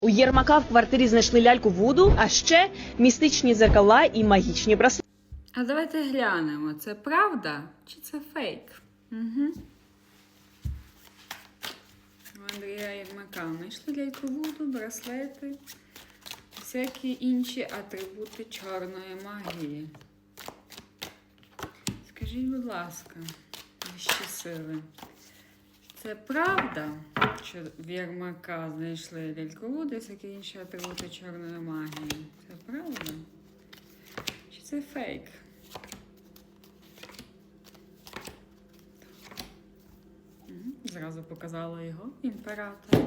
У Єрмака в квартирі знайшли ляльку Вуду, а ще містичні зеркала і магічні браслети. А давайте глянемо, це правда чи це фейк? Угу. У Андрія Єрмака знайшли ляльку Вуду, браслети, всякі інші атрибути чорної магії. Скажіть, будь ласка, вищі сили. Це правда, що в Єрмака знайшли ляльку Вуду і всякі інші атрибути чорної магії? Це правда? Чи це фейк? Зразу показала його імператор.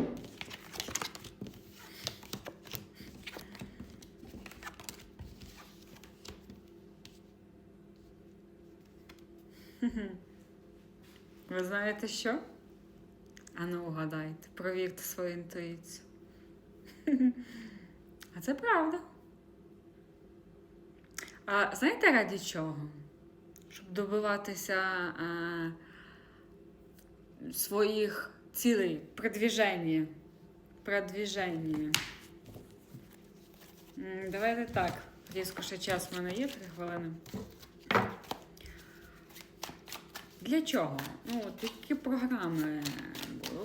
Ви знаєте що? А ну угадайте, провірте свою інтуїцію. А це правда. А знаєте раді чого? Щоб добиватися а, своїх цілей, продвіження. Продвіження. Давайте так. Різко ще час в мене є, три хвилини. Для чого? Ну, от які програми?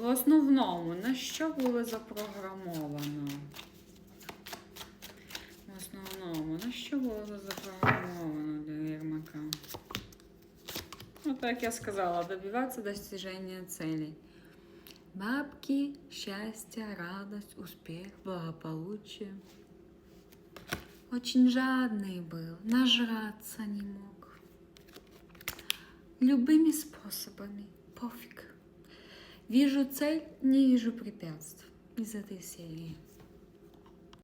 В основному, на що було запрограмовано? В основному, на що було запрограмовано для Єрмака? Ну, так я сказала, добиваться достижения целей. Бабки, счастье, радость, успех, благополучие. Очень жадный был, нажраться не мог. Любыми способами, пофиг. Вижу цель, не вижу препятств из этой серии.